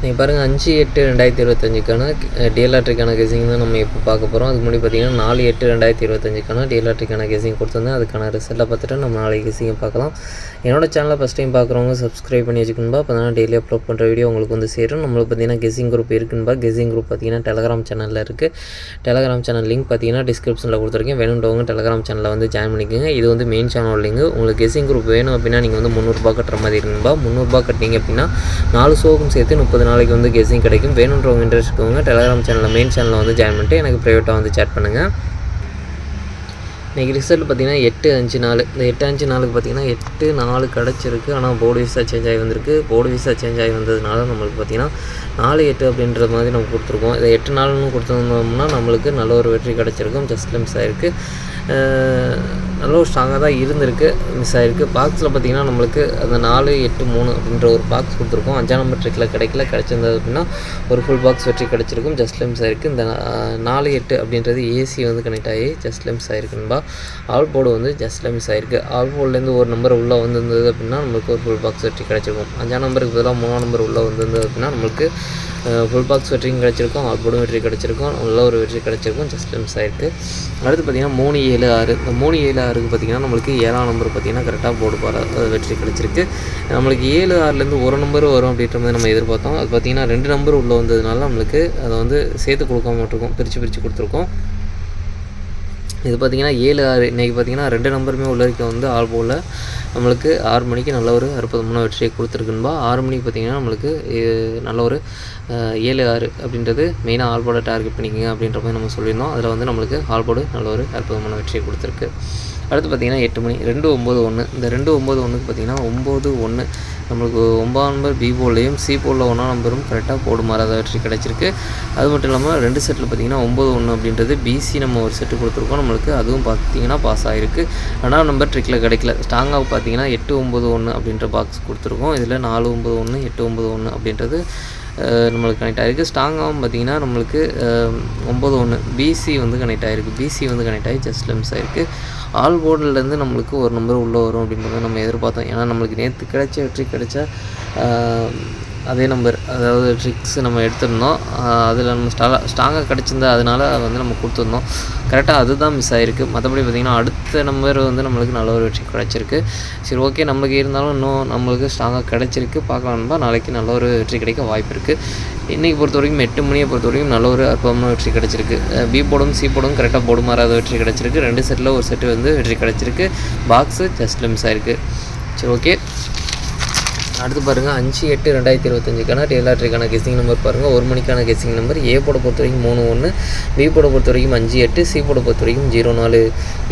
நீங்கள் பாருங்கள் அஞ்சு எட்டு ரெண்டாயிரத்தி இருபத்தஞ்சுக்கான டிஎல்ஆர்டிக்கான கெஸிங் தான் நம்ம இப்போ பார்க்க போகிறோம் அதுக்கு முன்னாடி பார்த்தீங்கன்னா நாலு எட்டு ரெண்டாயிரத்தி இருபத்தஞ்சுக்கான டிஎல்ஆர்டிக்கான கெஸிங் கொடுத்துருந்தேன். அதுக்கான ரிசல்ட்டை பார்த்துட்டு நம்ம நாளைக்கு கெஸிங்கை பார்க்கலாம். என்னோடய சேனலை ஃபஸ்ட் டைம் பார்க்குறவங்க சப்ஸ்கிரைப் பண்ணி வச்சுக்கணும்பா. அப்போ தான் டெய்லி அப்லோட் பண்ணுற வீடியோ உங்களுக்கு வந்து சேரும். நம்மளுக்கு பார்த்தீங்கன்னா கெசிங் குரூப் இருக்குன்பா. கெசிங் குரூப் பார்த்தீங்கன்னா டெலகிராம் சேனலில் இருக்குது டெலகிராம் சேனல் லிங்க் பார்த்தீங்கன்னா டிஸ்கிரிப்ஷனில் கொடுத்துருக்கேன். வேணுன்றவங்க டெலகிராம் சேனலில் வந்து ஜாயின் பண்ணிக்கோங்க. இது வந்து மெயின் சேனல் லிங்க் உங்களுக்கு கெஸிங் குரூப் வேணும் அப்படின்னா நீங்கள் வந்து முந்நூறுரூபா கட்டுற மாதிரி இருக்குன்பா. முந்நூறுரூபா கட்டினீங்க அப்படின்னா நாலு ஷோக்கும் சேர்த்து முப்பது நாளைக்கு வந்து கெஸிங் கிடைக்கும். வேணுன்றவங்க இன்ட்ரெஸ்ட் இருக்கவங்க டெலகிராம் சேனலில் மெயின் சேனலில் வந்து ஜாயின் பண்ணிட்டு எனக்கு ப்ரைவேட்டாக வந்து சேட் பண்ணுங்கள் இன்றைக்கி ரிசல்ட் பார்த்தீங்கன்னா எட்டு அஞ்சு நாலு. இந்த எட்டு அஞ்சு நாளுக்கு பார்த்தீங்கன்னா எட்டு நாலு கிடச்சிருக்கு. ஆனால் போர்டு விசா சேஞ்ச் ஆகி வந்திருக்கு. போர்டு விசா சேஞ்ச் ஆகி வந்ததுனால நம்மளுக்கு பார்த்தீங்கன்னா நாலு எட்டு அப்படின்ற மாதிரி நம்ம கொடுத்துருக்கோம். இதை எட்டு நாள்னு கொடுத்துருந்தோம்னா நம்மளுக்கு நல்ல ஒரு வெற்றி கிடச்சிருக்கும். ஜஸ்ட் லிம்ஸ் ஆகிருக்கு நல்ல ஒரு ஸ்ட்ராங்காக தான் இருந்திருக்கு மிஸ் ஆகிருக்கு பாக்ஸில் பார்த்தீங்கன்னா நம்மளுக்கு அந்த நாலு எட்டு மூணு அப்படின்ற ஒரு பாக்ஸ் கொடுத்துருக்கோம். அஞ்சாம் நம்பர் ட்ரிக்கில் கிடைக்கல. கிடச்சிருந்தது அப்படின்னா ஒரு ஃபுல் பாக்ஸ் வெற்றி கிடச்சிருக்கும். ஜஸ்ட் லெம்ஸ் ஆகிருக்கு இந்த நாலு எட்டு அப்படின்றது ஏசி வந்து கனெக்ட் ஆகி ஜஸ்ட் லெம்ஸ் ஆகிருக்குன்பா ஆல் போர்டு வந்து ஜஸ்ட் மிஸ் ஆகிருக்கு ஆல் போர்டுலேருந்து ஒரு நம்பர் உள்ளே வந்திருந்தது அப்படின்னா நம்மளுக்கு ஒரு ஃபுல் பாக்ஸ் வெற்றி கிடச்சிருக்கும். அஞ்சாம் நம்பருக்கு பதிலாக மூணாம் நம்பர் உள்ளே வந்திருந்தது அப்படின்னா நம்மளுக்கு ஃபுல் பாக்ஸ் வெற்றியும் கிடச்சிருக்கும் ஆல் போடும் வெற்றி கிடச்சிருக்கும் நல்ல ஒரு வெற்றி கிடச்சிருக்கும் ஜஸ்ட் மிஸ் ஆகிருக்கு அடுத்து பார்த்திங்கன்னா மூணு ஏழு ஆறு. இந்த மூணு ஏழு ஆறுக்கு பார்த்திங்கன்னா நம்மளுக்கு ஏழாம் நம்பர் பார்த்திங்கன்னா கரெக்டாக போர்டு போகிற வெற்றி கிடச்சிருக்கு. நம்மளுக்கு ஏழு ஆறுலேருந்து ஒரு நம்பர் வரும் அப்படின்ற மாதிரி நம்ம எதிர்பார்த்தோம். அது பார்த்திங்கன்னா ரெண்டு நம்பர் உள்ளே வந்ததுனால நம்மளுக்கு அதை வந்து சேர்த்து கொடுக்காம விட்டுருக்கோம். பிரித்து பிரித்து கொடுத்துருக்கோம். இது பார்த்திங்கன்னா ஏழு ஆறு இன்றைக்கி பார்த்திங்கன்னா ரெண்டு நம்பருமே உள்ள வரைக்கும் வந்து ஆல் போல். நம்மளுக்கு ஆறு மணிக்கு நல்ல ஒரு அற்புதமான வெற்றியை கொடுத்துருக்குன்பா ஆறு மணிக்கு பார்த்திங்கன்னா நம்மளுக்கு நல்ல ஒரு ஏழு ஆறு அப்படின்றது மெயினாக ஆல்போட டார்கெட் பண்ணிக்கோங்க அப்படின்ற மாதிரி நம்ம சொல்லியிருந்தோம். அதில் வந்து நம்மளுக்கு ஆல் நல்ல ஒரு அற்புதமான வெற்றியை கொடுத்துருக்கு. அடுத்து பார்த்திங்கன்னா எட்டு மணி ரெண்டு ஒம்பது ஒன்று இந்த ரெண்டு ஒம்பது ஒன்றுக்கு பார்த்திங்கன்னா ஒம்பது ஒன்று நம்மளுக்கு ஒம்பதாம் நம்பர் பி போல்லையும் சி போலில் ஒன்றாம் நம்பரும் கரெக்டாக போடு மாறாத வெற்றி கிடச்சிருக்கு. அது மட்டும் இல்லாமல் ரெண்டு செட்டில் பார்த்திங்கன்னா ஒம்பது ஒன்று அப்படின்றது பிசி நம்ம ஒரு செட்டு கொடுத்துருக்கோம். நம்மளுக்கு அதுவும் பார்த்திங்கன்னா பாஸ் ஆகிருக்கு ரெண்டாம் நம்பர் ட்ரிக்கில் கிடைக்கல. ஸ்ட்ராங்காக பார்த்திங்கன்னா எட்டு ஒம்பது ஒன்று அப்படின்ற பாக்ஸ் கொடுத்துருக்கோம். இதில் நாலு ஒம்பது ஒன்று எட்டு ஒம்பது ஒன்று அப்படின்றது நம்மளுக்கு கனெக்ட் ஆகிருக்கு ஸ்ட்ராங்காகவும் பார்த்திங்கன்னா நம்மளுக்கு ஒம்பது ஒன்று பிசி வந்து கனெக்ட் ஆகிருக்கு பிசி வந்து கனெக்ட் ஆகி ஜஸ்ட் லிம்ஸ் ஆகிருக்கு ஆல் போர்டிலேருந்து நம்மளுக்கு ஒரு நம்பர் உள்ளே வரும் அப்படின்றத நம்ம எதிர்பார்த்தோம். ஏன்னா நம்மளுக்கு நேற்று கிடைச்ச வெற்றி கிடைச்சா அதே நம்பர் அதாவது ட்ரிக்ஸ் நம்ம எடுத்திருந்தோம். அதில் நம்ம ஸ்டா ஸ்ட்ராங்காக கிடச்சிருந்தா அதனால் வந்து நம்ம கொடுத்துருந்தோம். கரெக்டாக அதுதான் மிஸ் ஆகிருக்கு மற்றபடி பார்த்திங்கன்னா அடுத்த நம்பர் வந்து நம்மளுக்கு நல்ல ஒரு வெற்றி கிடச்சிருக்கு. சரி ஓகே நம்மளுக்கு இருந்தாலும் இன்னும் நம்மளுக்கு ஸ்ட்ராங்காக கிடச்சிருக்கு. பார்க்கலாம்பா நாளைக்கு நல்ல ஒரு வெற்றி கிடைக்க வாய்ப்பு இருக்குது இன்றைக்கி பொறுத்த வரைக்கும் எட்டு மணியை பொறுத்த வரைக்கும் நல்ல ஒரு அற்புதமான வெற்றி கிடச்சிருக்கு. பி போடும் சி போடும் கரெக்டாக போடு மாறாத வெற்றி கிடச்சிருக்கு. ரெண்டு செட்டில் ஒரு செட்டு வந்து வெற்றி கிடச்சிருக்கு. பாக்ஸு ஜஸ்ட் லிம்ஸ் ஆகிருக்கு சரி ஓகே அடுத்து பாருங்கள் அஞ்சு எட்டு ரெண்டாயிரத்தி இருபத்தஞ்சுக்கான டெய்லாட்ரிக்கான கெஸிங் நம்பர் பாருங்கள் ஒரு மணிக்கான கெஸிங் நம்பர் ஏ போட பொறுத்த வரைக்கும் மூணு ஒன்று பி போட பொறுத்த வரைக்கும் அஞ்சு எட்டு சி போட பொறுத்த வரைக்கும் ஜீரோ நாலு.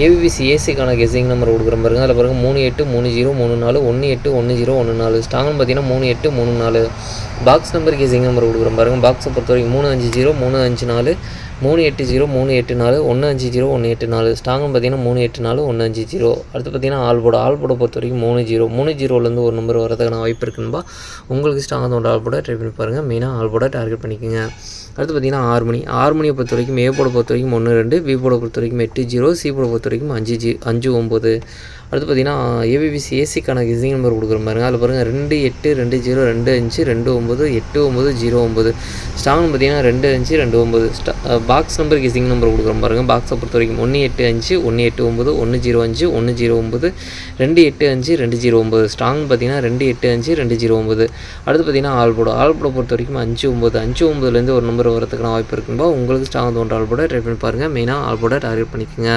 ஏபிபிசி ஏசிக்கான கெஸிங் நம்பர் கொடுக்குற பாருங்க. அதில் பாருங்கள் மூணு எட்டு மூணு ஜீரோ மூணு நாலு ஒன்று எட்டு ஒன்று ஜீரோ ஒன்று நாலு. ஸ்டாங்னு பார்த்தீங்கன்னா மூணு எட்டு மூணு நாலு. பாக்ஸ் நம்பர் கெஸிங் நம்பர் கொடுக்குற பாருங்கள் பாக்ஸை பொறுத்த வரைக்கும் மூணு அஞ்சு ஜீரோ மூணு அஞ்சு நாலு. மூணு எட்டு ஜீரோ மூணு எட்டு நாலு ஒன்று அஞ்சு ஜீரோ ஒன்று எட்டு நாலு. ஸ்டாங்கும் பார்த்தீங்கன்னா மூணு எட்டு நாலு ஒன்று அஞ்சு ஜீரோ. அடுத்து பார்த்தீங்கன்னா ஆல்போட போட. பொறுத்த வரைக்கும் மூணு ஜீரோ. மூணு ஜீரோலேருந்து ஒரு நம்பர் வரதுக்கான வாய்ப்பு இருக்குன்பா உங்களுக்கு ஸ்ட்ராங்காக ஒரு ஆல்போட ட்ரை பண்ணி பாருங்கள் மெயினாக ஆல்போட டார்கெட் பண்ணிக்கோங்க. அடுத்து பார்த்தீங்கன்னா ஆறு மணி ஆறு மணியை பொறுத்த வரைக்கும் ஏ போட பொறுத்த வரைக்கும் ஒன்று ரெண்டு பி போட பொறுத்த வரைக்கும் எட்டு ஜீரோ சி போட பொறுத்த வரைக்கும் அஞ்சு ஜி அஞ்சு ஒம்பது. அடுத்து பார்த்திங்கன்னா ஏபிபிசி ஏசிக்கான கிசிங் நம்பர் கொடுக்குற பாருங்க அதில் பாருங்கள் ரெண்டு எட்டு ரெண்டு ஜீரோ ரெண்டு அஞ்சு ரெண்டு ஒம்பது எட்டு ஒம்பது ஜீரோ ஒம்பது. ஸ்டாங் பார்த்திங்கன்னா ரெண்டு அஞ்சு ரெண்டு ஒம்பது. ஸ்டா பாக்ஸ் நம்பர் கிசிங் நம்பர் கொடுக்குற பாருங்கள் பாக்ஸை பொறுத்த வரைக்கும் ஒன்று எட்டு அஞ்சு ஒன்று எட்டு ஒம்பது ஒன்று ஜீரோ அஞ்சு ஒன்று ஜீரோ ஒம்பது ரெண்டு எட்டு அஞ்சு ரெண்டு ஜீரோ ஒம்பது. ஸ்டாங் பார்த்திங்கன்னா ரெண்டு எட்டு அஞ்சு ரெண்டு ஜீரோ ஒம்பது. அடுத்து பார்த்திங்கன்னா ஆல்போட ஆல்போட பொறுத்த வரைக்கும் அஞ்சு ஒம்பது. அஞ்சு ஒம்பதுலேருந்து ஒரு நம்பர் வரதுக்கான வாய்ப்பு இருக்கும்போது உங்களுக்கு ஸ்டாங் தோன்ற ஆல்போட ட்ரை பண்ணி பாருங்கள் மெயினாக ஆல்போட டார்கெட் பண்ணிக்கோங்க.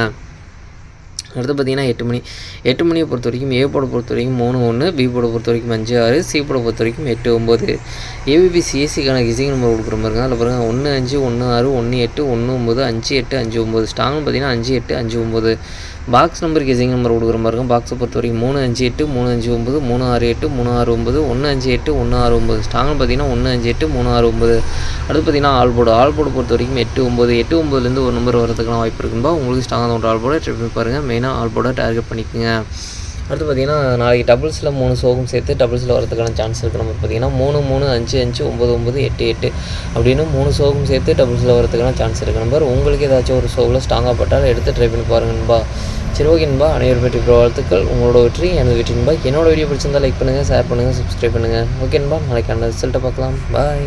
அடுத்து பார்த்திங்கன்னா எட்டு மணி. எட்டு மணியை பொறுத்த வரைக்கும் ஏ போட பொறுத்த வரைக்கும் மூணு ஒன்று பி போட பொறுத்த வரைக்கும் அஞ்சு ஆறு சி போட பொறுத்த வரைக்கும் எட்டு ஒம்பது ஏபிபி சிஎஸ்சிக்கான கிசிங் நம்பர் கொடுக்குற மாதிரி இருக்காங்க அதில் பாருங்கள் ஒன்று அஞ்சு ஒன்று ஆறு ஒன்று எட்டு ஒன்று ஒம்பது அஞ்சு எட்டு அஞ்சு ஒம்பது ஸ்ட்ராங்னு பார்த்தீங்கன்னா அஞ்சு எட்டு அஞ்சு ஒம்பது பாக்ஸ் நம்பர் கெஸிங் நம்பர் கொடுக்குற மாதிரி இருக்கும். பாக்ஸை பொறுத்த வரைக்கும் மூணு அஞ்சு எட்டு மூணு அஞ்சு ஒம்பது மூணு ஆறு எட்டு மூணு ஆறு ஒம்பது ஒன்று அஞ்சு எட்டு ஒன்று ஆறு ஒம்பது ஸ்ட்ராங்னு பார்த்தீங்கன்னா ஒன்று அஞ்சு எட்டு மூணு ஆறு ஒம்பது அடுத்து பார்த்தீங்கன்னா ஆல் போர்டு ஆல் போர்டு பொறுத்த வரைக்கும் எட்டு ஒம்பது எட்டு ஒம்பதுலேருந்து ஒரு நம்பர் வரதுக்கான வாய்ப்பு இருக்கும்பா. உங்களுக்கு ஸ்ட்ராங்காக ஒரு ஆல் போர்டை ட்ரை பாருங்கள் மெயினாக ஆல் போர்டை டார்கெட் பண்ணிக்கோங்க. அடுத்து பார்த்தீங்கன்னா நாளைக்கு டபுள்ஸில் மூணு சோகம் சேர்த்து டபுள்ஸில் வரதுக்கான சான்ஸ் இருக்குது நம்ம பார்த்தீங்கன்னா மூணு மூணு அஞ்சு அஞ்சு ஒம்பது ஒம்பது எட்டு எட்டு அப்படின்னு மூணு சோகம் சேர்த்து டபுள்ஸில் வரதுக்கான சான்ஸ் இருக்குது நம்பர் உங்களுக்கு ஏதாச்சும் ஒரு சோகில் ஸ்ட்ராங்காக பட்டால் எடுத்து ட்ரை பண்ணி பாருங்க நண்பா. சரி ஓகே நண்பா. அனைவரும் வெற்றி பெற வாழ்த்துக்கள். உங்களோட வெற்றி எனது வெற்றி நண்பா. என்னோட வீடியோ பிடிச்சிருந்தால் லைக் பண்ணுங்கள் ஷேர் பண்ணுங்கள் சப்ஸ்கிரைப் பண்ணுங்கள் ஓகே நண்பா. அந்த ரிசல்ட்டை பார்க்கலாம். பாய்